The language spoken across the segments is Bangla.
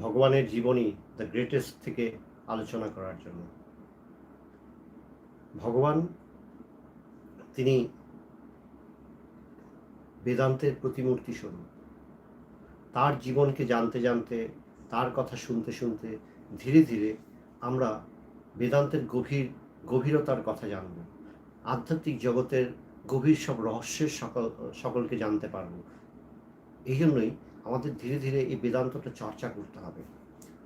ভগবানের জীবনী দ্য গ্রেটেস্ট থেকে আলোচনা করার জন্য। ভগবান, তিনি বেদান্তের প্রতিমূর্তি স্বরূপ। তার জীবনকে জানতে জানতে, তার কথা শুনতে শুনতে ধীরে ধীরে আমরা বেদান্তের গভীর, গভীরতার কথা জানব। আধ্যাত্মিক জগতের গভীর সব রহস্যের সকল, সকলকে জানতে পারব। এই জন্যই আমাদের ধীরে ধীরে এই বেদান্তটা চর্চা করতে হবে।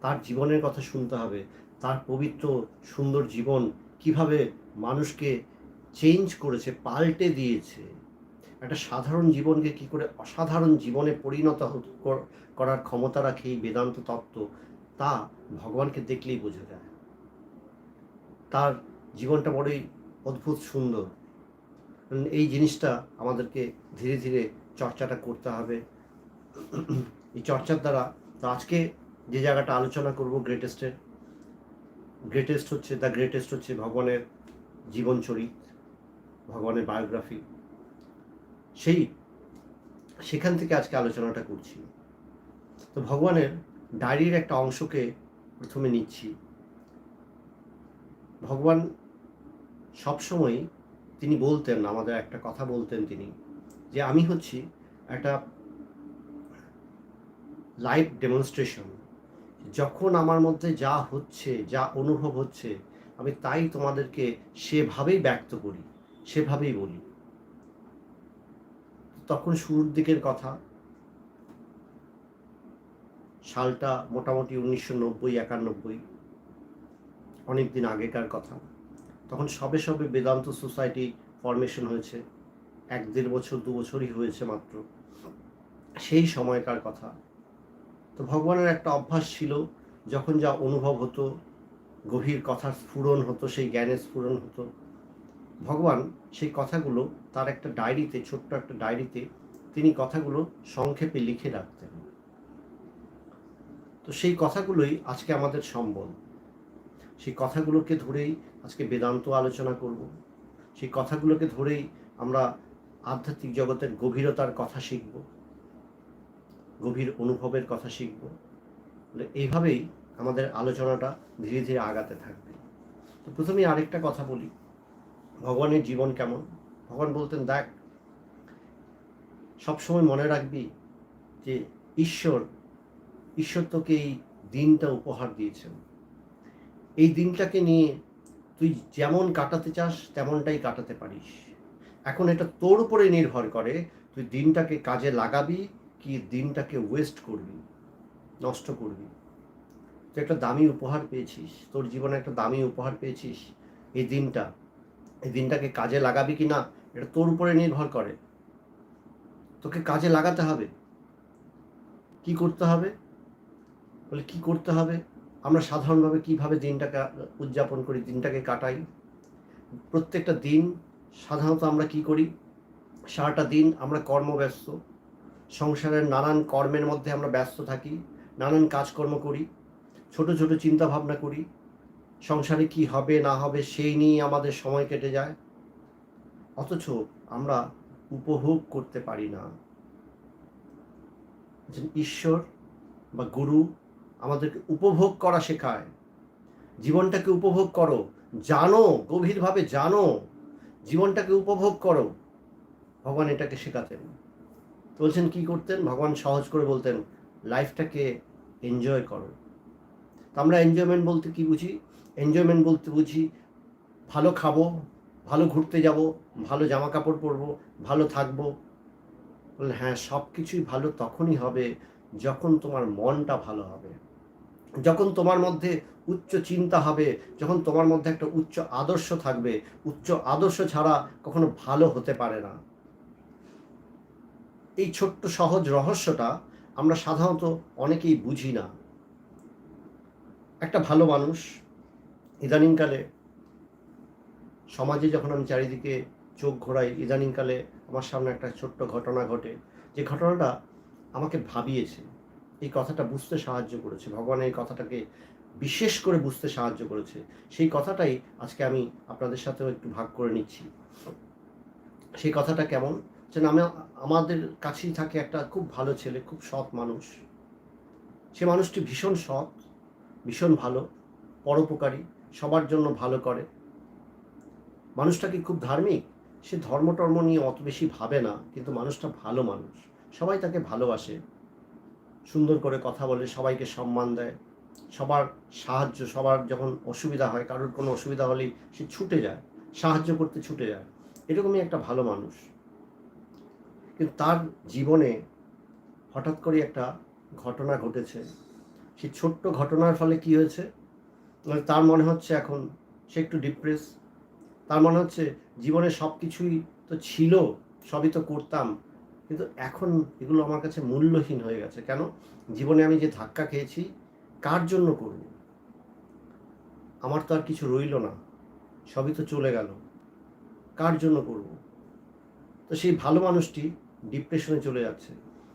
তার জীবনের কথা শুনতে হবে, তার পবিত্র, সুন্দর জীবন কীভাবে মানুষকে চেঞ্জ করেছে, পাল্টে দিয়েছে। একটা সাধারণ জীবনকে কি করে অসাধারণ জীবনে পরিণত করার ক্ষমতা রাখে এই বেদান্ত তত্ত্ব, তা ভগবানকে দেখলেই বোঝা যায়। তার জীবনটা বড়ই অদ্ভুত সুন্দর। এই জিনিসটা আমাদেরকে ধীরে ধীরে চর্চাটা করতে হবে। এই চর্চার দ্বারা তো আজকে যে জায়গাটা আলোচনা করব গ্রেটেস্টের গ্রেটেস্ট হচ্ছে দ্য গ্রেটেস্ট হচ্ছে ভগবানের জীবন জীবনচরিত, ভগবানের বায়োগ্রাফি সেই, সেখান থেকে আজকে আলোচনাটা করছি। তো ভগবানের ডায়েরির একটা অংশকে প্রথমে নিচ্ছি। ভগবান সবসময় তিনি বলতেন, আমাদের একটা কথা বলতেন তিনি, যে আমি হচ্ছি একটা লাইভ ডেমনস্ট্রেশন যখন আমার মধ্যে যা হচ্ছে, যা অনুভব হচ্ছে, আমি তাই তোমাদেরকে সেভাবেই ব্যক্ত করি, সেভাবেই বলি। তখন শুরুর দিকের কথা, সালটা মোটামুটি উনিশশো নব্বই, একানব্বই, অনেক দিন আগেকার কথা। তখন সবে সবে বেদান্ত সোসাইটি ফরমেশন হয়েছে, এক দেড় বছর, দু বছরই হয়েছে মাত্র। সেই সময়কার কথা তো ভগবানের একটা অভ্যাস ছিল, যখন যা অনুভব হতো, গভীর কথার স্ফুরণ হতো, সেই জ্ঞানের স্ফুরণ হতো, ভগবান সেই কথাগুলো তার একটা ডায়েরিতে, ছোট্ট একটা ডায়েরিতে তিনি কথাগুলো সংক্ষেপে লিখে রাখতেন। তো সেই কথাগুলোই আজকে আমাদের সম্বল। সেই কথাগুলোকে ধরেই আজকে বেদান্ত আলোচনা করব। সেই কথাগুলোকে ধরেই আমরা আধ্যাত্মিক জগতের গভীরতার কথা শিখব। গভীর অনুভবের কথা শিখব। এইভাবেই আমাদের আলোচনাটা ধীরে ধীরে আগাতে থাকবে। তো প্রথমেই আরেকটা কথা বলি, ভগবানের জীবন কেমন? ভগবান বলতেন, দেখ, সবসময় মনে রাখবি যে ঈশ্বর ঈশ্বর তোকে এই দিনটা উপহার দিয়েছেন। এই দিনটাকে নিয়ে তুই যেমন কাটাতে চাস, তেমনটাই কাটাতে পারিস। এখন এটা তোর উপরে নির্ভর করে, তুই দিনটাকে কাজে লাগাবি কি দিনটাকে ওয়েস্ট করবি, নষ্ট করবি? তুই একটা দামি উপহার পেয়েছিস, তোর জীবনে একটা দামি উপহার পেয়েছিস, এই দিনটা, এই দিনটাকে কাজে লাগাবি কি না, এটা তোর উপরে নির্ভর করে। তোকে কাজে লাগাতে হবে। কি করতে হবে? বলে, কি করতে হবে? আমরা সাধারণভাবে কীভাবে দিনটাকে উদযাপন করি, দিনটাকে কাটাই? প্রত্যেকটা দিন সাধারণত আমরা কি করি? সারাটা দিন আমরা কর্মব্যস্ত। সংসারের নানান কর্মের মধ্যে আমরা ব্যস্ত থাকি, নানান কাজকর্ম করি, ছোট ছোট চিন্তা ভাবনা করি, সংসারে কি হবে, না হবে, সেই নিয়ে আমাদের সময় কেটে যায়। অথচ আমরা উপভোগ করতে পারি না। ঈশ্বর বা গুরু আমাদেরকে উপভোগ করা শেখায়। জীবনটাকে উপভোগ করো, জানো, গভীরভাবে জানো, জীবনটাকে উপভোগ করো। ভগবান এটাকে শেখাতেন। বলছেন, কি করতেন? ভগবান সহজ করে বলতেন লাইফটাকে এনজয় করো। তো আমরা এনজয়মেন্ট বলতে কি বুঝি? এনজয়মেন্ট বলতে বুঝি, ভালো খাব, ভালো ঘুরতে যাব, ভালো জামা কাপড় পরবো, ভালো থাকব। বললেন হ্যাঁ সব কিছুই ভালো তখনই হবে যখন তোমার মনটা ভালো হবে। যখন তোমার মধ্যে উচ্চ চিন্তা হবে, যখন তোমার মধ্যে একটা উচ্চ আদর্শ থাকবে। উচ্চ আদর্শ ছাড়া কখনো ভালো হতে পারে না। এই ছোট্ট সহজ রহস্যটা আমরা সাধারণত অনেকেই বুঝি না। একটা ভালো মানুষ ইদানিংকালে সমাজে যখন আমি চারিদিকে চোখ ঘোরাই, ইদানিংকালে আমার সামনে একটা ছোট্ট ঘটনা ঘটে। যে ঘটনাটা আমাকে ভাবিয়েছে। এই কথাটা বুঝতে সাহায্য করেছে। ভগবান এই কথাটাকে বিশেষ করে বুঝতে সাহায্য করেছে। সেই কথাটাই আজকে আমি আপনাদের সাথেও একটু ভাগ করে নিচ্ছি। সেই কথাটা কেমন? যে আমি আমাদের কাছেই থাকে একটা খুব ভালো ছেলে, খুব সৎ মানুষ। সে মানুষটি ভীষণ সৎ, ভীষণ ভালো, পরোপকারী, সবার জন্য ভালো করে। মানুষটা কি খুব ধার্মিক? সে ধর্ম টর্ম নিয়ে অত বেশি ভাবে না, কিন্তু মানুষটা ভালো মানুষ। সবাই তাকে ভালোবাসে। সুন্দর করে কথা বলে, সবাইকে সম্মান দেয়। সবার সাহায্য, সবার যখন অসুবিধা হয়, কারোর কোনো অসুবিধা হলেই সে ছুটে যায়, সাহায্য করতে ছুটে যায়। এরকমই একটা ভালো মানুষ। কিন্তু তার জীবনে হঠাৎ করে একটা ঘটনা ঘটেছে। সেই ছোট্ট ঘটনার ফলে কি হয়েছে? মানে তার মনে হচ্ছে এখন সে একটু ডিপ্রেস তার মনে হচ্ছে জীবনে সব কিছুই তো ছিল, সবই তো করতাম। কিন্তু এখন এগুলো আমার কাছে মূল্যহীন হয়ে গেছে। কেন? জীবনে আমি যে ধাক্কা খেয়েছি, কার জন্য করব? আমার তো আর কিছু রইল না। সবই তো চলে গেল। কার জন্য করব? তো সেই ভালো মানুষটি ডিপ্রেশনে চলে যাচ্ছে।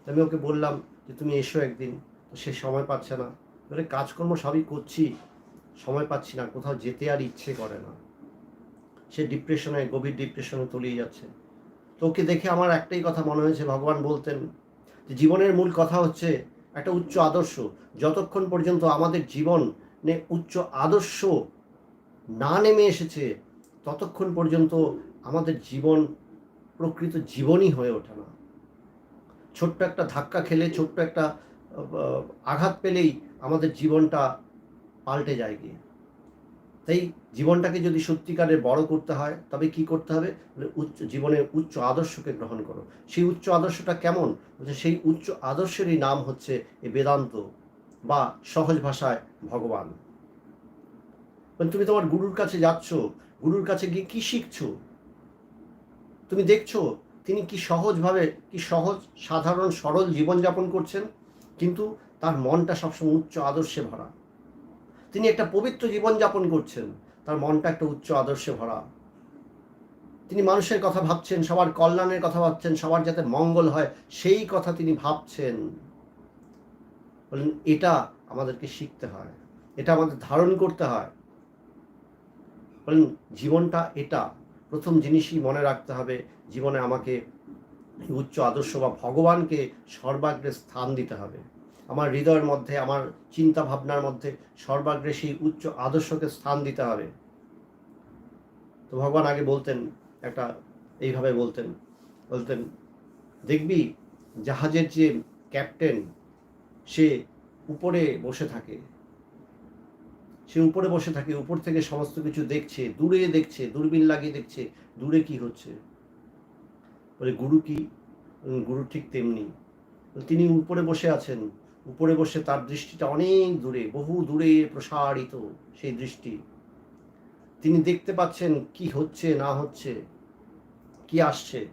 আমি ওকে বললাম যে, তুমি এসো একদিন, তো সে সময় পাচ্ছে না। এবারে কাজকর্ম সবই করছি, সময় পাচ্ছি না, কোথাও যেতে আর ইচ্ছে করে না। সে ডিপ্রেশনে, গভীর ডিপ্রেশনে তলিয়ে যাচ্ছে। তো ওকে দেখে আমার একটাই কথা মনে হয়েছে, ভগবান বলতেন যে, জীবনের মূল কথা হচ্ছে একটা উচ্চ আদর্শ। যতক্ষণ পর্যন্ত আমাদের জীবনে উচ্চ আদর্শ না নেমে এসেছে, ততক্ষণ পর্যন্ত আমাদের জীবন প্রকৃত জীবনই হয়ে ওঠে না। ছোট্ট একটা ধাক্কা খেলে, ছোট্ট একটা আঘাত পেলেই আমাদের জীবনটা পাল্টে যায় গিয়ে। তাই জীবনটাকে যদি সত্যিকারের বড় করতে হয়, তবে কি করতে হবে? উচ্চ, জীবনের উচ্চ আদর্শকে গ্রহণ করো। সেই উচ্চ আদর্শটা কেমন? সেই উচ্চ আদর্শেরই নাম হচ্ছে এ বেদান্ত বা সহজ ভাষায় ভগবান। তুমি তোমার গুরুর কাছে যাচ্ছ। গুরুর কাছে গিয়ে কি শিখছো? তুমি দেখছ তিনি কি সহজভাবে, কি সহজ, সাধারণ, সরল জীবনযাপন করছেন? কিন্তু তার মনটা সবসময় উচ্চ আদর্শে ভরা। তিনি একটা পবিত্র জীবনযাপন করছেন, তার মনটা একটা উচ্চ আদর্শে ভরা। তিনি মানুষের কথা ভাবছেন, সবার কল্যাণের কথা ভাবছেন, সবার যাতে মঙ্গল হয়, সেই কথা তিনি ভাবছেন। বলেন, এটা আমাদেরকে শিখতে হয়, এটা আমাদের ধারণ করতে হয়। বলেন, জীবনটা এটা। প্রথম জিনিসই মনে রাখতে হবে, জীবনে আমাকে উচ্চ আদর্শ বা ভগবানকে সর্বাগ্রে স্থান দিতে হবে। আমার হৃদয়ের মধ্যে, আমার চিন্তা ভাবনার মধ্যে সর্বাগ্রে সেই উচ্চ আদর্শকে স্থান দিতে হবে। তো ভগবান আগে বলতেন, একটা এইভাবে বলতেন বলতেন, দেখবি, জাহাজের যে ক্যাপ্টেন সে উপরে বসে থাকে। সে উপরে বসে থাকে, উপর থেকে সমস্ত কিছু দেখছে, দূরে দেখছে, দূরবীন লাগিয়ে দেখছে, দূরে কি হচ্ছে? বলে, গুরু কি? গুরু ঠিক তেমনি। তিনি উপরে বসে আছেন। উপরে বসে তার দৃষ্টিটা অনেক দূরে, বহু দূরে প্রসারিত সেই দৃষ্টি। তিনি দেখতে পাচ্ছেন কি হচ্ছে, না হচ্ছে, কি আসছে।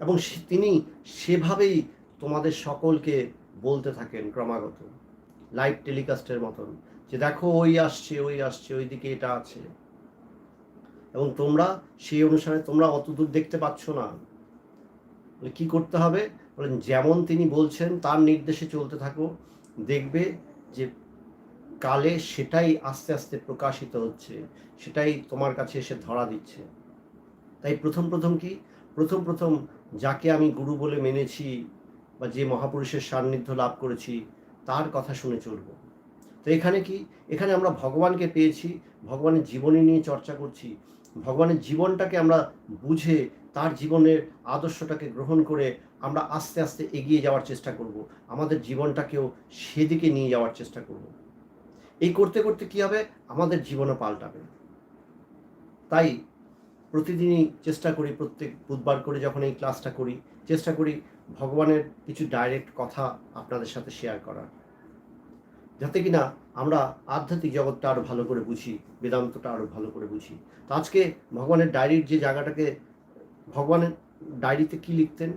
এবং তিনি সেভাবেই তোমাদের সকলকে বলতে থাকেন ক্রমাগত, লাইভ টেলিকাস্টের মতন। যে দেখো ওই আসছে ওই আসছে ওই দিকে এটা আছে। এবং তোমরা সেই অনুসারে তোমরা অত দূর দেখতে পাচ্ছ না। কি করতে হবে? বলেন যেমন তিনি বলছেন, তার নির্দেশে চলতে থাকো। দেখবে যে কালে সেটাই আস্তে আস্তে প্রকাশিত হচ্ছে। সেটাই তোমার কাছে এসে ধরা দিচ্ছে। তাই প্রথম প্রথম কি? প্রথম প্রথম যাকে আমি গুরু বলে মেনেছি বা যে মহাপুরুষের সান্নিধ্য লাভ করেছি, তার কথা শুনে চলবো। তো এখানে কি? এখানে আমরা ভগবানকে পেয়েছি, ভগবানের জীবনী নিয়ে চর্চা করছি। ভগবানের জীবনটাকে আমরা বুঝে, তার জীবনের আদর্শটাকে গ্রহণ করে আমরা আস্তে আস্তে এগিয়ে যাওয়ার চেষ্টা করব। আমাদের জীবনটাকেও সেদিকে নিয়ে যাওয়ার চেষ্টা করব। এই করতে করতে কি হবে? আমাদের জীবনও পাল্টাবে। তাই প্রতিদিনই চেষ্টা করি, প্রত্যেক বুধবার করে যখন এই ক্লাসটা করি, চেষ্টা করি ভগবানের কিছু ডাইরেক্ট কথা আপনাদের সাথে শেয়ার করার। যাতে কিনা আমরা আধ্যাত্মিক জগৎটা আরও ভালো করে বুঝি, বেদান্তটা আরও ভালো করে বুঝি। তো আজকে ভগবানের ডায়েরির যে জায়গাটাকে, ভগবানের ডায়েরিতে কি লিখতেন?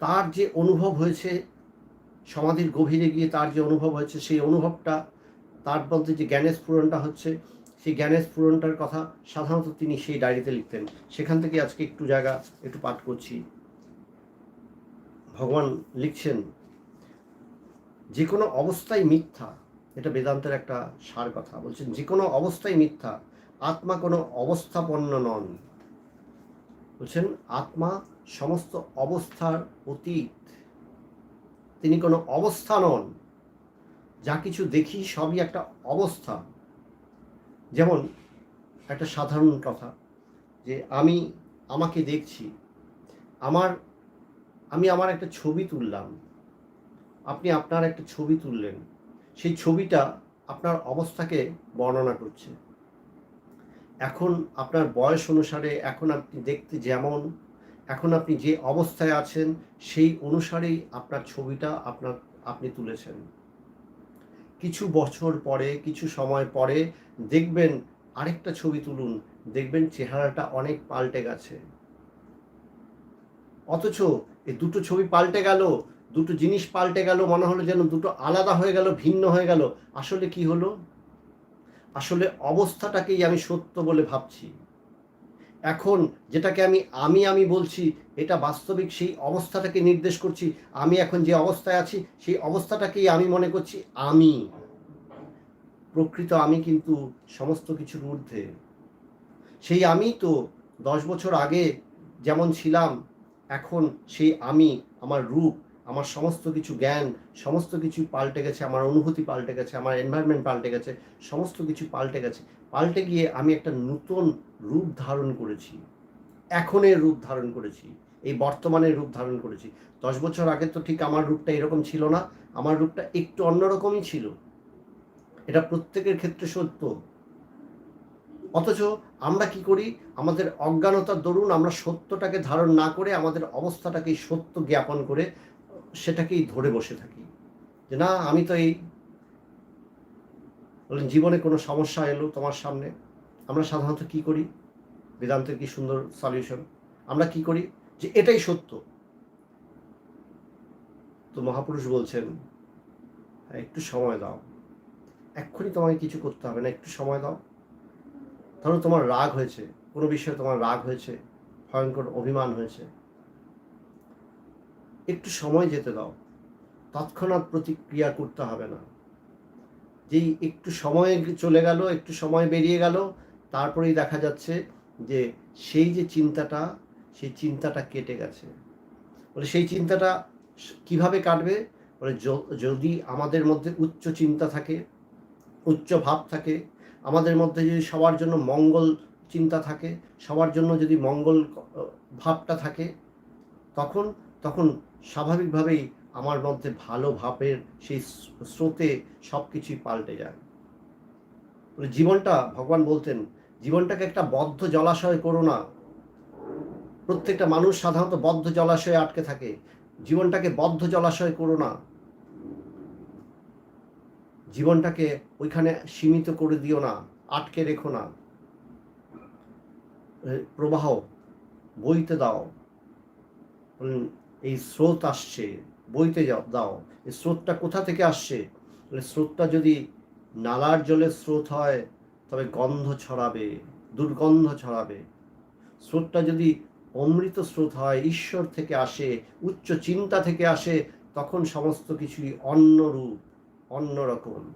তার যে অনুভব হয়েছে, সমাধির গভীরে গিয়ে তার যে অনুভব হয়েছে, সেই অনুভবটা, তার মধ্যে যে জ্ঞানের স্ফুরণটা হচ্ছে, সেই জ্ঞানের স্ফুরণটার কথা সাধারণত তিনি সেই ডায়েরিতে লিখতেন। সেখান থেকে আজকে একটু জায়গা, একটু পাঠ করছি। ভগবান লিখছেন যে কোনো অবস্থায় মিথ্যা, এটা বেদান্তের একটা সার কথা। বলছেন যে কোনো অবস্থায় মিথ্যা, আত্মা কোনো অবস্থাপন্ন নন। বলছেন, আত্মা সমস্ত অবস্থার অতীত। তিনি কোনো অবস্থা নন। যা কিছু দেখি সবই একটা অবস্থা। যেমন একটা সাধারণ কথা, যে আমি আমাকে দেখছি, আমার, আমি আমার একটা ছবি তুললাম। আপনি আপনার একটা ছবি তুললেন। সেই ছবিটা আপনার অবস্থাকে বর্ণনা করছে। এখন আপনার বয়স অনুসারে এখন আপনি দেখতে যেমন, এখন আপনি যে অবস্থায় আছেন, সেই অনুসারেই আপনার ছবিটা আপনার, আপনি তুলেছেন। কিছু বছর পরে, কিছু সময় পরে দেখবেন আরেকটা ছবি তুলুন, দেখবেন চেহারাটা অনেক পাল্টে গেছে। অথচ এই দুটো ছবি পাল্টে গেল দুটো জিনিস পাল্টে গেল, মনে হলো যেন দুটো আলাদা হয়ে গেল, ভিন্ন হয়ে গেল। আসলে কি হলো? আসলে অবস্থাটাকেই আমি সত্য বলে ভাবছি। এখন যেটাকে আমি আমি আমি বলছি, এটা বাস্তবিক সেই অবস্থাটাকে নির্দেশ করছি, আমি এখন যে অবস্থায় আছি, সেই অবস্থাটাকেই আমি মনে করছি আমি। প্রকৃত আমি কিন্তু সমস্ত কিছুর ঊর্ধ্বে। সেই আমি তো দশ বছর আগে যেমন ছিলাম, এখন সেই আমি, আমার রূপ আমার সমস্ত কিছু জ্ঞান, সমস্ত কিছু পাল্টে গেছে, আমার অনুভূতি পাল্টে গেছে, আমার এনভায়রনমেন্ট পাল্টে গেছে, সমস্ত কিছু পাল্টে গেছে। পাল্টে গিয়ে আমি একটা নতুন রূপ ধারণ করেছি। এখনের রূপ ধারণ করেছি। এই বর্তমানের রূপ ধারণ করেছি। দশ বছর আগে তো ঠিক আমার রূপটা এরকম ছিল না, আমার রূপটা একটু অন্যরকমই ছিল। এটা প্রত্যেকের ক্ষেত্রে সত্য। অথচ আমরা কি করি? আমাদের অজ্ঞানতার দরুন আমরা সত্যটাকে ধারণ না করে আমাদের অবস্থাটাকে সত্য জ্ঞাপন করে সেটাকেই ধরে বসে থাকি। যে না আমি তো এই বলেন জীবনে কোনো সমস্যা এলো তোমার সামনে? আমরা সাধারণত কি করি? বেদান্তের কি সুন্দর সলিউশন আমরা কি করি? যে এটাই সত্য। তো মহাপুরুষ বলছেন "হ্যাঁ, একটু সময় দাও। এক্ষুনি তোমাকে কিছু করতে হবে না একটু সময় দাও। ধরো তোমার রাগ হয়েছে কোনো বিষয়ে তোমার রাগ হয়েছে ভয়ঙ্কর অভিমান হয়েছে একটু সময় যেতে দাও। তৎক্ষণাৎ প্রতিক্রিয়া করতে হবে না। যেই একটু সময় চলে গেল, একটু সময় বেরিয়ে গেল, তারপরেই দেখা যাচ্ছে যে সেই যে চিন্তাটা, সেই চিন্তাটা কেটে গেছে। বলে সেই চিন্তাটা কীভাবে কাটবে? বলে যদি আমাদের মধ্যে উচ্চ চিন্তা থাকে, উচ্চ ভাব থাকে, আমাদের মধ্যে যদি সবার জন্য মঙ্গল চিন্তা থাকে, সবার জন্য যদি মঙ্গল ভাবটা থাকে, তখন তখন স্বাভাবিকভাবেই আমার মধ্যে ভালো ভাবের সেই স্রোতে সব কিছুই পাল্টে যায়। জীবনটা, ভগবান বলতেন, জীবনটাকে একটা বদ্ধ জলাশয় করো না। প্রত্যেকটা মানুষ সাধারণত বদ্ধ জলাশয়ে আটকে থাকে। জীবনটাকে বদ্ধ জলাশয় করো না। জীবনটাকে ওইখানে সীমিত করে দিও না, আটকে রেখো না। প্রবাহ বইতে দাও। এই স্রোত আসছে, বইতে যাও, দাও। এই স্রোতটা কোথা থেকে আসছে? স্রোতটা যদি নালার জলের স্রোত হয়, তবে গন্ধ ছড়াবে, দুর্গন্ধ ছড়াবে। স্রোতটা যদি অমৃত স্রোত হয়, ঈশ্বর থেকে আসে, উচ্চ চিন্তা থেকে আসে, তখন সমস্ত কিছুই অন্য রূপ অন্যরকম।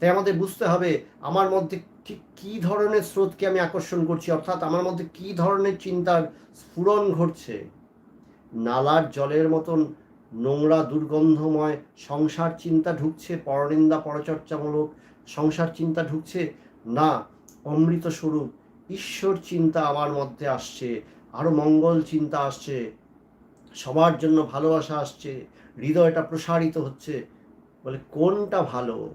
তাই আমাদের বুঝতে হবে, আমার মধ্যে ঠিক কী ধরনের স্রোতকে আমি আকর্ষণ করছি? অর্থাৎ আমার মধ্যে কী ধরনের চিন্তার স্ফুরণ ঘটছে? নালার জলের মতন নোংরা, দুর্গন্ধময়, সংসার চিন্তা ঢুকছে পরনিন্দা পরচর্চামূলক, সংসার চিন্তা ঢুকছে, না, অমৃত স্বরূপ, ঈশ্বর চিন্তা আমার মধ্যে আসছে আরও মঙ্গল চিন্তা আসছে, সবার জন্য ভালোবাসা আসছে, হৃদয়টা প্রসারিত হচ্ছে, বলে কোনটা ভালো?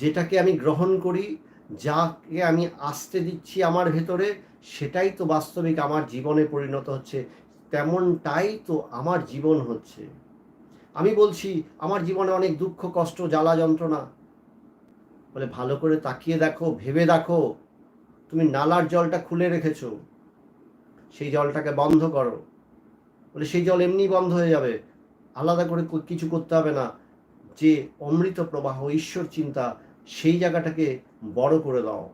যেটাকে আমি গ্রহণ করি, যাকে আমি আসতে দিচ্ছি আমার ভেতরে সেটাই তো বাস্তবিক আমার জীবনে পরিণত হচ্ছে, তেমনটাই তো আমার জীবন হচ্ছে। আমি বলছি, আমার জীবনে অনেক দুঃখ, কষ্ট, জ্বালা যন্ত্রণা। বলে, ভালো করে তাকিয়ে দেখো, ভেবে দেখো। তুমি নালার জলটা খুলে রেখেছো। সেই জলটাকে বন্ধ করো। বলে, সেই জল এমনি বন্ধ হয়ে যাবে। আলাদা করে কিছু করতে হবে না। যে অমৃত প্রবাহ, ঈশ্বর চিন্তা, সেই জায়গাটাকে বড় করে দাও।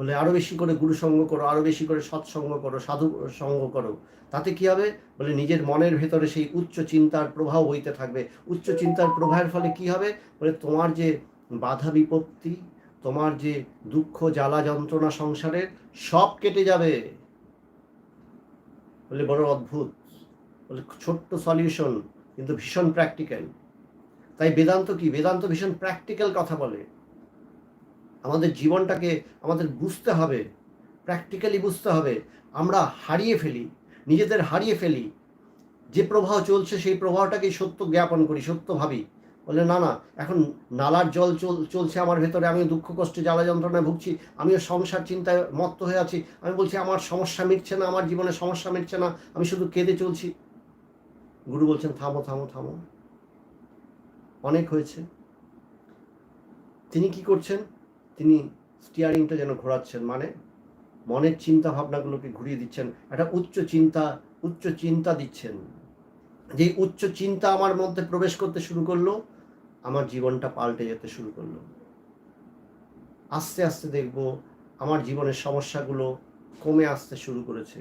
বলে আরও বেশি করে গুরু সঙ্গ করো, আরও বেশি করে সৎসঙ্গ করো, সাধু সঙ্গ করো। তাতে কি হবে? বলে নিজের মনের ভেতরে সেই উচ্চ চিন্তার প্রভাব হইতে থাকবে। উচ্চ চিন্তার প্রবাহের ফলে কি হবে? বলে তোমার যে বাধা বিপত্তি, তোমার যে দুঃখ, জ্বালা, যন্ত্রণা সংসারের সব কেটে যাবে। বলে বড় অদ্ভুত। বলে ছোট্ট সলিউশন কিন্তু ভীষণ প্র্যাকটিক্যাল তাই বেদান্ত কি? বেদান্ত ভীষণ প্র্যাকটিক্যাল কথা বলে। আমাদের জীবনটাকে আমাদের বুঝতে হবে প্র্যাকটিক্যালি বুঝতে হবে। আমরা হারিয়ে ফেলি, নিজেদের হারিয়ে ফেলি। যে প্রবাহ চলছে সেই প্রবাহটাকেই সত্য জ্ঞাপন করি, সত্য ভাবি। বলে, না না, এখন নালার জল চল, চলছে আমার ভেতরে আমি দুঃখ কষ্টে জ্বালা যন্ত্রণায় ভুগছি, আমিও সংসার চিন্তায় মত্ত হয়ে আছি। আমি বলছি, আমার সমস্যা মিটছে না, আমার জীবনে সমস্যা মিটছে না, আমি শুধু কেঁদে চলছি। গুরু বলছেন, থামো থামো থামো। অনেক হয়েছে। তিনি কি করছেন? তিনি স্টিয়ারিংটা যেন ঘোরাচ্ছেন মানে মনের চিন্তা ভাবনাগুলোকে ঘুরিয়ে দিচ্ছেন, একটা উচ্চ চিন্তা উচ্চ চিন্তা দিচ্ছেন। যে উচ্চ চিন্তা আমার মধ্যে প্রবেশ করতে শুরু করল, আমার জীবনটা পাল্টে যেতে শুরু করল। আস্তে আস্তে দেখব আমার জীবনের সমস্যাগুলো কমে আসতে শুরু করেছে।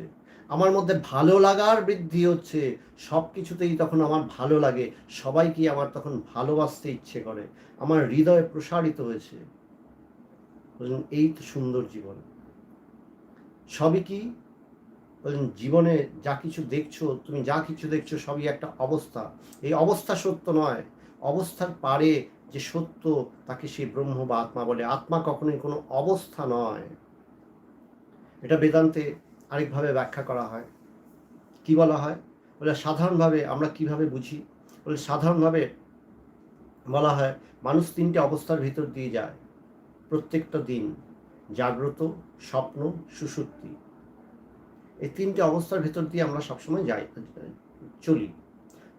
আমার মধ্যে ভালো লাগার বৃদ্ধি হচ্ছে সব কিছুতেই তখন আমার ভালো লাগে সবাইকে আমার তখন ভালোবাসতে ইচ্ছে করে, আমার হৃদয় প্রসারিত হয়েছে। বললেন, এই তো সুন্দর জীবন। সবই কি? বললেন, জীবনে যা কিছু দেখছ, তুমি যা কিছু দেখছ, সবই একটা অবস্থা। এই অবস্থা সত্য নয়। অবস্থার পারে যে সত্য, তাকে সেই ব্রহ্ম বা আত্মা বলে। আত্মা কখনোই কোনো অবস্থা নয়। এটা বেদান্তে আরেকভাবে ব্যাখ্যা করা হয়। কি বলা হয়? বলে, সাধারণভাবে আমরা কীভাবে বুঝি? বলে, সাধারণভাবে বলা হয়, মানুষ তিনটে অবস্থার ভিতর দিয়ে যায়। প্রত্যেকটা দিন জাগ্রত, স্বপ্ন সুষুপ্তি এই তিনটে অবস্থার ভেতর দিয়ে আমরা সবসময় যাই, চলি।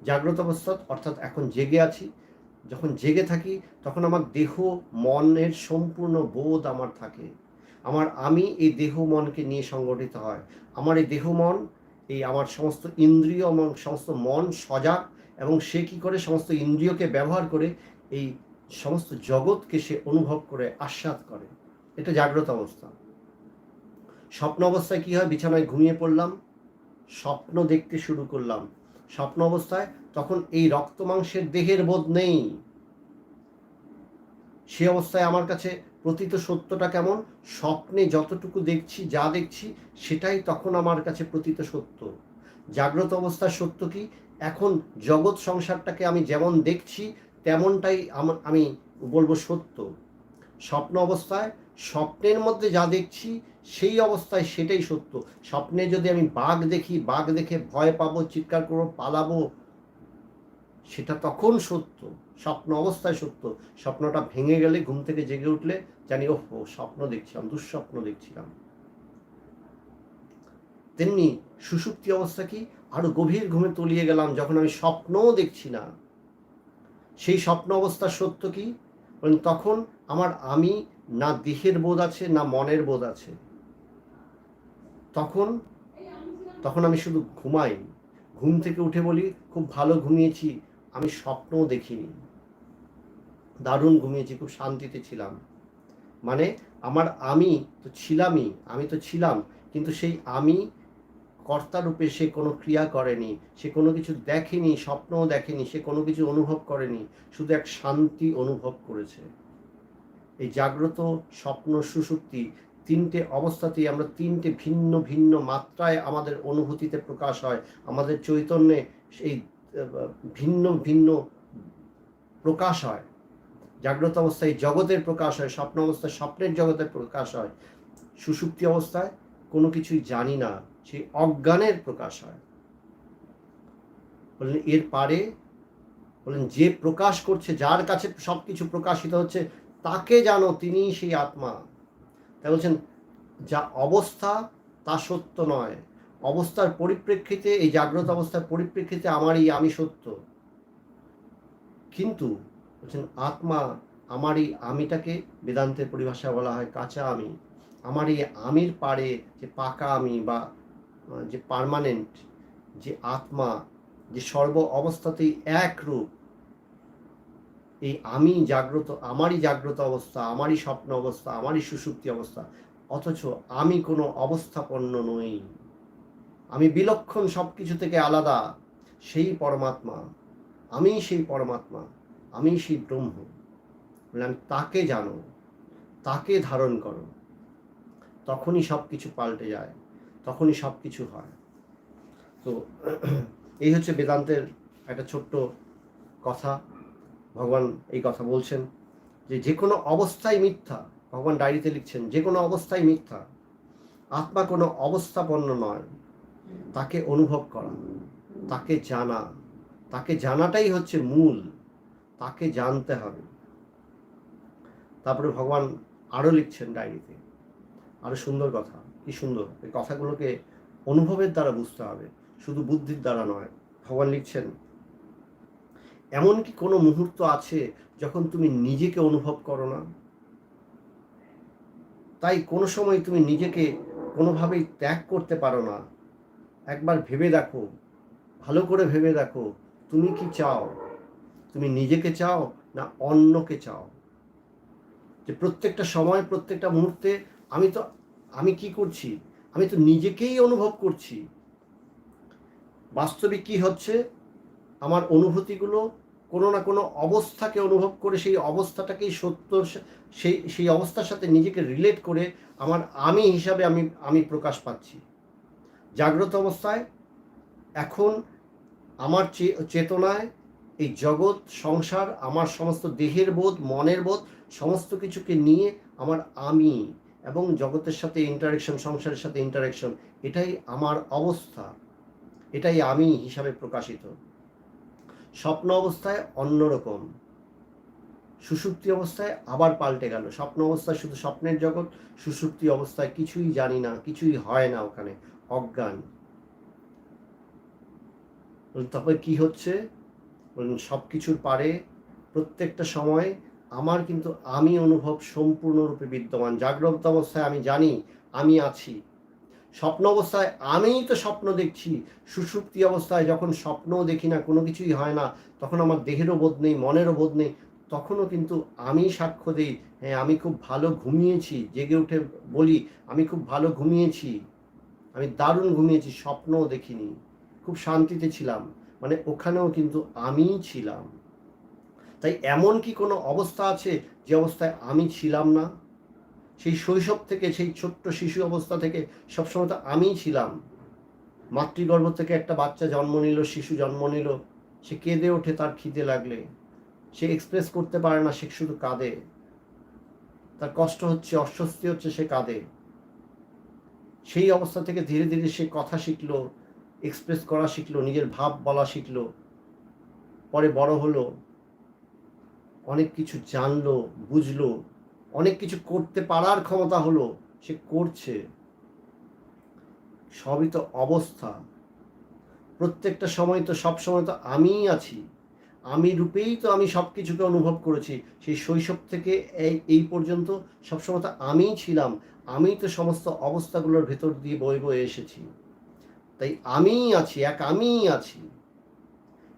জাগ্রত অবস্থা অর্থাৎ এখন জেগে আছি। যখন জেগে থাকি, তখন আমার দেহ, মনের সম্পূর্ণ বোধ আমার থাকে। আমার, আমি এই দেহ মনকে নিয়ে সংগঠিত হয়। আমার এই দেহ মন, এই আমার সমস্ত ইন্দ্রিয় এবং সমস্ত মন সজাগ এবং সে কি করে সমস্ত ইন্দ্রিয়কে ব্যবহার করে এই সমস্ত জগৎকে সে অনুভব করে আস্বাদ করে। এটা জাগ্রত অবস্থা। স্বপ্ন অবস্থায় কি হয়? বিছানায় ঘুমিয়ে পড়লাম, স্বপ্ন দেখতে শুরু করলাম। স্বপ্ন অবস্থায় তখন এই রক্ত মাংসের দেহের বোধ নেই। সে অবস্থায় আমার কাছে প্রতীত সত্যটা কেমন? স্বপ্নে যতটুকু দেখছি, যা দেখছি, সেটাই তখন আমার কাছে প্রতীত সত্য। জাগ্রত অবস্থার সত্য কি? এখন জগৎ সংসারটাকে আমি যেমন দেখছি তেমনটাই আমি বলব সত্য। স্বপ্ন অবস্থায়, স্বপ্নের মধ্যে যা দেখছি, সেই অবস্থায় সেটাই সত্য। স্বপ্নে যদি আমি বাঘ দেখি, বাঘ দেখে ভয় পাবো, চিৎকার করব, পালাবো, সেটা তখন সত্য। স্বপ্ন অবস্থায় সত্য। স্বপ্নটা ভেঙে গেলে, ঘুম থেকে জেগে উঠলে জানি ও, স্বপ্ন দেখছিলাম, দুঃস্বপ্ন দেখছিলাম। তেমনি সুষুপ্তি অবস্থা কি? আরও গভীর ঘুমে তলিয়ে গেলাম, যখন আমি স্বপ্নও দেখছি না। সেই স্বপ্ন অবস্থার সত্য কি? তখন আমার আমি না দেহের বোধ আছে, না মনের বোধ আছে। তখন তখন আমি শুধু ঘুমাই। ঘুম থেকে উঠে বলি, খুব ভালো ঘুমিয়েছি, আমি স্বপ্নও দেখিনি। দারুণ ঘুমিয়েছি, খুব শান্তিতে ছিলাম। মানে আমার আমি তো ছিলামই, আমি তো ছিলাম, কিন্তু সেই আমি কর্তারূপে সে কোনো ক্রিয়া করেনি, সে কোনো কিছু দেখেনি, স্বপ্নও দেখেনি, সে কোনো কিছু অনুভব করেনি, শুধু এক শান্তি অনুভব করেছে। এই জাগ্রত স্বপ্ন সুশুক্তি তিনটে অবস্থাতেই আমরা তিনটে ভিন্ন ভিন্ন মাত্রায় আমাদের অনুভূতিতে প্রকাশ হয়। আমাদের চৈতন্যে সেই ভিন্ন ভিন্ন প্রকাশ হয়। জাগ্রত অবস্থায় জগতের প্রকাশ হয়, স্বপ্ন অবস্থায় স্বপ্নের জগতের প্রকাশ হয়। সুষুপ্তি অবস্থায় কোনো কিছুই জানি না। সেই অজ্ঞানের প্রকাশ হয়। বললেন, এর পারে, বললেন, যে প্রকাশ করছে, যার কাছে সব কিছু প্রকাশিত হচ্ছে, তাকে জানো তিনি সেই আত্মা। তাই বলছেন, যা অবস্থা, তা সত্য নয়। অবস্থার পরিপ্রেক্ষিতে, এই জাগ্রত অবস্থার পরিপ্রেক্ষিতে আমারই, আমি সত্য। কিন্তু, বলছেন, আত্মা আমার এই আমিটাকে বেদান্তের পরিভাষা বলা হয় কাঁচা আমি। আমার এই আমির পারে যে পাকা আমি বা যে পারমানেন্ট যে আত্মা, যে সর্ব অবস্থাতেই এক রূপ, এই আমি জাগ্রত, আমারই জাগ্রত অবস্থা, আমারই স্বপ্ন অবস্থা, আমারই সুষুপ্তি অবস্থা, অথচ আমি কোনো অবস্থাপন্ন নই। আমি বিলক্ষণ সব কিছু থেকে আলাদা, সেই পরমাত্মা আমি সেই পরমাত্মা আমি সেই ব্রহ্ম। বললাম তাকে জানো, তাকে ধারণ করো, তখনই সব কিছু পাল্টে যায়। তখনই সব কিছু হয়। তো এই হচ্ছে বেদান্তের একটা ছোট্ট কথা। ভগবান এই কথা বলছেন যে যে কোনো অবস্থায় মিথ্যা। ভগবান ডায়েরিতে লিখছেন যে কোনো অবস্থায় মিথ্যা। আত্মা কোনো অবস্থাপন্ন নয়। তাকে অনুভব করা, তাকে জানা, তাকে জানাটাই হচ্ছে মূল। তাকে জানতে হবে। তারপরে ভগবান আরও লিখছেন ডায়েরিতে। আরও সুন্দর কথা। কি সুন্দর। এই কথাগুলোকে অনুভবের দ্বারা বুঝতে হবে, শুধু বুদ্ধির দ্বারা নয়। ভগবান লিখছেন, এমন কি কোনো মুহূর্ত আছে যখন তুমি নিজেকে অনুভব করো না? তাই কোনো সময় তুমি নিজেকে কোনোভাবেই ত্যাগ করতে পারো না। একবার ভেবে দেখো, ভালো করে ভেবে দেখো, তুমি কি চাও? তুমি নিজেকে চাও না অন্যকে চাও? যে প্রত্যেকটা সময়, প্রত্যেকটা মুহূর্তে আমি তো আমি কি করছি? আমি তো নিজেকেই অনুভব করছি। বাস্তবিক কি হচ্ছে? আমার অনুভূতিগুলো কোনো না কোনো অবস্থাকে অনুভব করে সেই অবস্থাটাকেই সত্য সেই সেই অবস্থার সাথে নিজেকে রিলেট করে আমার আমি হিসাবে আমি আমি প্রকাশ পাচ্ছি। জাগ্রত অবস্থায় এখন আমার চেতনায় এই জগৎ, সংসার, আমার সমস্ত দেহের বোধ, মনের বোধ, সমস্ত কিছুকে নিয়ে আমার আমি। এবং জগতের সাথে ইন্টারেকশন সংসারের সাথে ইন্টারেকশন এটাই আমার অবস্থা। এটাই আমি হিসাবে প্রকাশিত। স্বপ্ন অবস্থায় অন্যরকম সুষুপ্তি অবস্থায় আবার পাল্টে গেল। স্বপ্ন অবস্থায় শুধু স্বপ্নের জগৎ সুষুপ্তি অবস্থায় কিছুই জানি না, কিছুই হয় না ওখানে। অজ্ঞান। তারপরে কি হচ্ছে? সব কিছুর পারে প্রত্যেকটা সময় আমার কিন্তু আমি অনুভব সম্পূর্ণরূপে বিদ্যমান। জাগ্রত অবস্থায় আমি জানি, আমি আছি। স্বপ্ন অবস্থায় আমিই তো স্বপ্ন দেখছি। সুষুপ্তি অবস্থায় যখন স্বপ্নও দেখি না, কোনো কিছুই হয় না, তখন আমার দেহেরও বোধ নেই, মনেরও বোধ নেই, তখনও কিন্তু আমি সাক্ষ্য দিই হ্যাঁ আমি খুব ভালো ঘুমিয়েছি, জেগে উঠে বলি, আমি খুব ভালো ঘুমিয়েছি, আমি দারুণ ঘুমিয়েছি, স্বপ্নও দেখিনি, খুব শান্তিতে ছিলাম মানে ওখানেও কিন্তু আমিই ছিলাম। তাই এমন কি কোনো অবস্থা আছে যে অবস্থায় আমি ছিলাম না? সেই শৈশব থেকে, সেই ছোট্ট শিশু অবস্থা থেকে সবসময় তো আমিই ছিলাম। মাতৃগর্ভ থেকে একটা বাচ্চা জন্ম নিল, শিশু জন্ম নিল। সে কেঁদে ওঠে, তার খিদে লাগলে। সে এক্সপ্রেস করতে পারে না, সে শুধু কাঁদে। তার কষ্ট হচ্ছে, অস্বস্তি হচ্ছে, সে কাঁদে। সেই অবস্থা থেকে ধীরে ধীরে সে কথা শিখলো এক্সপ্রেস করা শিখলো, নিজের ভাব বলা শিখলো। পরে বড় হলো। অনেক কিছু জানলো, বুঝলো, অনেক কিছু করতে পারার ক্ষমতা হলো, সে করছে। সবই তো অবস্থা। প্রত্যেকটা সময় তো, সব সময় তো আমিই আছি। আমি রূপেই তো আমি সব কিছুকে অনুভব করেছি। সেই শৈশব থেকে এই এই পর্যন্ত সবসময় তো আমিই ছিলাম। আমি তো সমস্ত অবস্থাগুলোর ভেতর দিয়ে বয়ে বয়ে এসেছি। তাই আমিই আছি, এক আমিই আছি।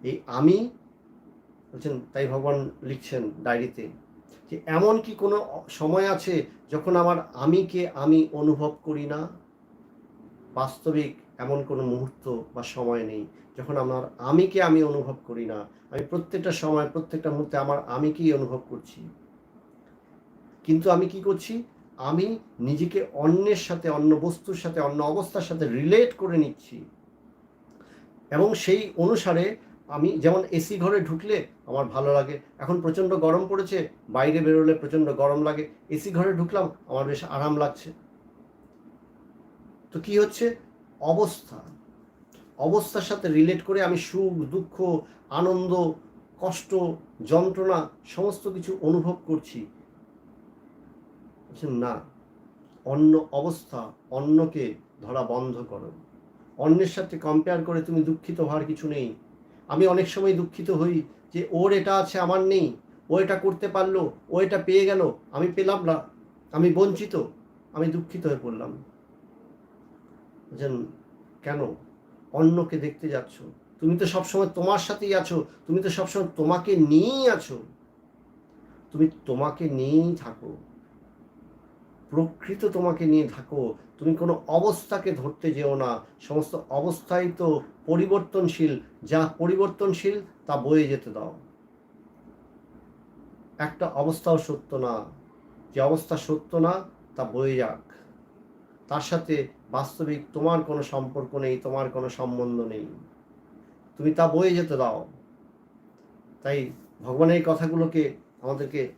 এই আমি বলছেন, তাই ভগবান লিখছেন ডায়েরিতে যে, এমন কি কোনো সময় আছে যখন আমার আমিকে আমি অনুভব করি না? বাস্তবিক এমন কোনো মুহূর্ত বা সময় নেই যখন আমার আমিকে আমি অনুভব করি না। আমি প্রত্যেকটা সময়, প্রত্যেকটা মুহূর্তে আমার আমিকেই অনুভব করছি। কিন্তু আমি কি করছি? আমি নিজেকে অন্যের সাথে, অন্য বস্তুর সাথে, অন্য অবস্থার সাথে রিলেট করে নিচ্ছি। এবং সেই অনুসারে আমি যেমন এসি ঘরে ঢুকলে আমার ভালো লাগে, এখন প্রচণ্ড গরম পড়েছে, বাইরে বেরোলে প্রচণ্ড গরম লাগে, এসি ঘরে ঢুকলাম আমার বেশ আরাম লাগছে। তো কি হচ্ছে? অবস্থা। অবস্থার সাথে রিলেট করে আমি সুখ, দুঃখ, আনন্দ, কষ্ট, যন্ত্রণা, সমস্ত কিছু অনুভব করছি। না, অন্য অবস্থা, অন্যকে ধরা বন্ধ করো। অন্যের সাথে কম্পেয়ার করে তুমি দুঃখিত হওয়ার কিছু নেই। আমি অনেক সময় দুঃখিত হই যে ওর এটা আছে, আমার নেই, ও এটা করতে পারল, ও এটা পেয়ে গেল, আমি পেলাম না, আমি বঞ্চিত, আমি দুঃখিত হয়ে পড়লাম। বুঝলেন? কেন? অন্যকে দেখতে যাচ্ছ। তুমি তো সবসময় তোমার সাথেই আছো, তুমি তো সবসময় তোমাকে নিয়েই আছো। তুমি তোমাকে নিয়েই থাকো। প্রকৃত তোমাকে নিয়ে থাকো। তুমি কোনো অবস্থাকে ধরতে যেও না। সমস্ত অবস্থাই তো পরিবর্তনশীল। যা পরিবর্তনশীল, তা বয়ে যেতে দাও। একটা অবস্থাও সত্য না। যে অবস্থা সত্য না, তা বয়ে যাক। তার সাথে বাস্তবিক তোমার কোনো সম্পর্ক নেই, তোমার কোনো সম্বন্ধ নেই। তুমি তা বয়ে যেতে দাও। তাই ভগবানের এই কথাগুলোকে আমাদেরকে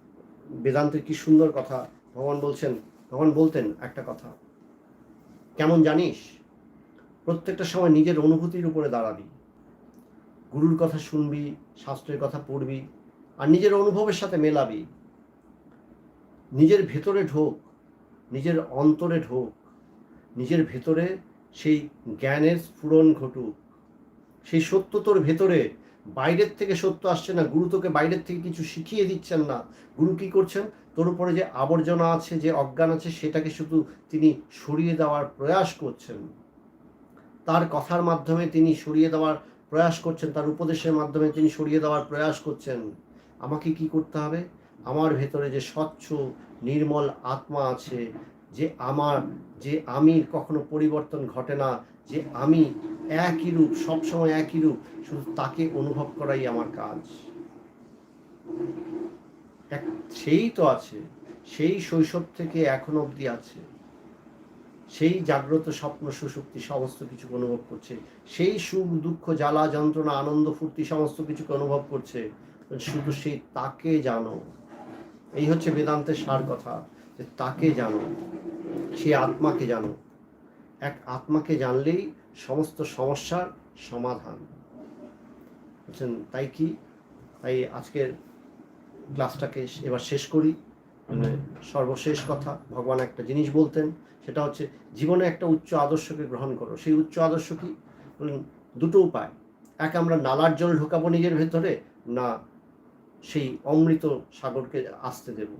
বেদান্তের কি সুন্দর কথা ভগবান বলছেন ভগবান বলতেন একটা কথা, কেমন জানিস? প্রত্যেকটা সময় নিজের অনুভূতির উপরে দাঁড়াবি। গুরুর কথা শুনবি, শাস্ত্রের কথা পড়বি, আর নিজের অনুভবের সাথে মেলাবি। নিজের ভেতরে ঢোক, নিজের অন্তরে ঢোক, নিজের ভেতরে সেই জ্ঞানের স্ফুরণ ঘটুক। সেই সত্য তোর ভেতরে, বাইরের থেকে সত্য আসছে না। গুরু তোকে বাইরের থেকে কিছু শিখিয়ে দিচ্ছেন না। গুরু কি করছেন? তোর উপরে যে আবর্জনা আছে, যে অজ্ঞান আছে, সেটাকে শুধু তিনি সরিয়ে দেওয়ার প্রয়াস করছেন। তার কথার মাধ্যমে তিনি সরিয়ে দেওয়ার প্রয়াস করছেন, তার উপদেশের মাধ্যমে তিনি সরিয়ে দেওয়ার প্রয়াস করছেন। আমাকে কি করতে হবে? আমার ভেতরে যে স্বচ্ছ, নির্মল আত্মা আছে, যে আমার, যে আমি কখনো পরিবর্তন ঘটে না, যে আমি একই রূপ, সবসময় একই রূপ, শুধু তাকে অনুভব করাই আমার কাজ। সেই তো আছে, সেই শৈশব থেকে এখন অবধি আছে। সেই জাগ্রত স্বপ্ন সুশক্তি সমস্ত কিছুকে অনুভব করছে। সেই সুখ, দুঃখ, জ্বালা, যন্ত্রণা, আনন্দ, ফুর্তি সমস্ত কিছুকে অনুভব করছে। শুধু সেই তাকে জানো। এই হচ্ছে বেদান্তের সার কথা, যে তাকে জানো। সেই আত্মাকে জানো। এক আত্মাকে জানলেই সমস্ত সমস্যার সমাধান। বুঝছেন? তাই কি? তাই আজকের ক্লাসটাকে এবার শেষ করি। মানে সর্বশেষ কথা ভগবান একটা জিনিস বলতেন সেটা হচ্ছে জীবনে একটা উচ্চ আদর্শকে গ্রহণ করো। সেই উচ্চ আদর্শ কি? দুটো উপায়। এক আমরা নালার জল ঢোকাবো নিজের ভেতরে না সেই অমৃত সাগরকে আসতে দেব।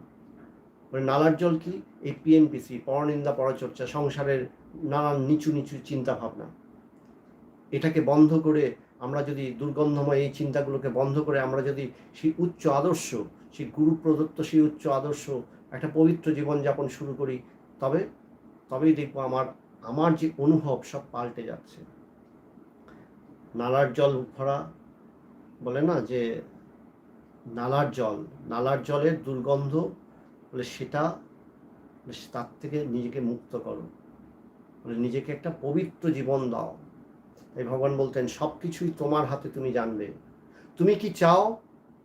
মানে নালার জল কি? এই পিএনপিসি পরনিন্দা পরচর্চা সংসারের নানান নিচু নিচু চিন্তা ভাবনা এটাকে বন্ধ করে আমরা যদি দুর্গন্ধময় এই চিন্তাগুলোকে বন্ধ করে আমরা যদি সেই উচ্চ আদর্শ, সেই গুরু প্রদত্ত সেই উচ্চ আদর্শ একটা পবিত্র জীবনযাপন শুরু করি, তবে, তবেই দেখব আমার আমার যে অনুভব সব পাল্টে যাচ্ছে। নালার জল ভরা, বলে না যে নালার জল, নালার জলের দুর্গন্ধ, বলে সেটা তার থেকে নিজেকে মুক্ত করো। বলে নিজেকে একটা পবিত্র জীবন দাও। তাই ভগবান বলতেন সব কিছুই তোমার হাতে তুমি জানবে। তুমি কি চাও,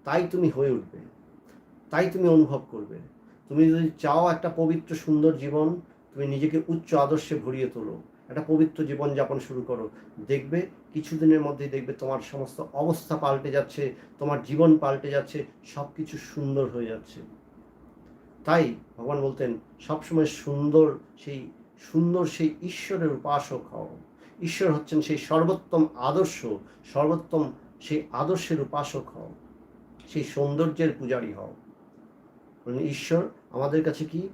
তাই তুমি হয়ে উঠবে। তাই তুমি অনুভব করবে। তুমি যদি চাও একটা পবিত্র, সুন্দর জীবন, তুমি নিজেকে উচ্চ আদর্শে ভরিয়ে তোলো। একটা পবিত্র জীবনযাপন শুরু করো। দেখবে, কিছুদিনের মধ্যেই দেখবে তোমার সমস্ত অবস্থা পাল্টে যাচ্ছে, তোমার জীবন পাল্টে যাচ্ছে সব কিছু সুন্দর হয়ে যাচ্ছে। তাই ভগবান বলতেন, সবসময় সুন্দর, সেই সুন্দর, সেই ঈশ্বরের উপাসক হও। ঈশ্বর হচ্ছেন সেই সর্বোত্তম আদর্শ, সর্বোত্তম সেই আদর্শের উপাসক হও, সেই সৌন্দর্যের পূজারী হও। ঈশ্বর আমাদের কাছে কি?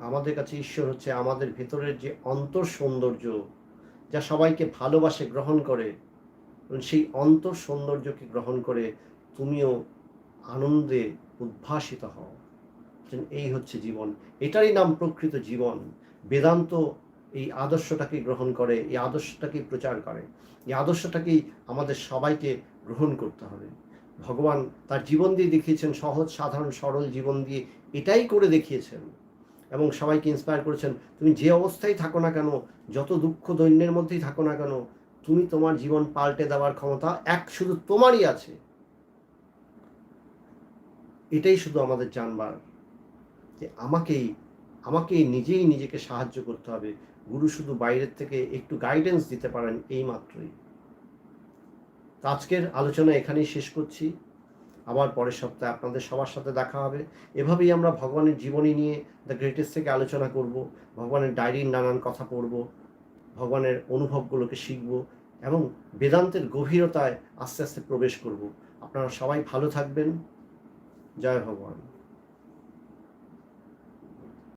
আমাদের কাছে ঈশ্বর হচ্ছে আমাদের ভেতরের যে অন্তর সৌন্দর্য, যা সবাইকে ভালোবাসে, গ্রহণ করে। সেই অন্তর সৌন্দর্যকে গ্রহণ করে তুমিও আনন্দে উদ্ভাসিত হও। এই হচ্ছে জীবন। এটারই নাম প্রকৃত জীবন। বেদান্ত এই আদর্শটাকে গ্রহণ করে, এই আদর্শটাকেই প্রচার করে, এই আদর্শটাকেই আমাদের সবাইকে গ্রহণ করতে হবে। ভগবান তার জীবন দিয়ে দেখিয়েছেন, সহজ, সাধারণ, সরল জীবন দিয়ে এটাই করে দেখিয়েছেন। এবং সবাইকে ইন্সপায়ার করেছেন, তুমি যে অবস্থায় থাকো না কেন, যত দুঃখ দৈন্যের মধ্যেই থাকো না কেন, তুমি তোমার জীবন পাল্টে দেওয়ার ক্ষমতা এক শুধু তোমারই আছে। এটাই শুধু আমাদের জানবার যে আমাকেই আমাকেই নিজেই নিজেকে সাহায্য করতে হবে। গুরু শুধু বাইরের থেকে একটু গাইডেন্স দিতে পারেন এই মাত্রই আজকের আলোচনা এখানেই শেষ করছি। আবার পরের সপ্তাহে আপনাদের সবার সাথে দেখা হবে। এভাবেই আমরা ভগবানের জীবনী নিয়ে দ্য গ্রেটেস্ট থেকে আলোচনা করব, ভগবানের ডায়েরির নানান কথা পড়ব, ভগবানের অনুভবগুলোকে শিখব এবং বেদান্তের গভীরতায় আস্তে আস্তে প্রবেশ করব। আপনারা সবাই ভালো থাকবেন। জয় ভগবান।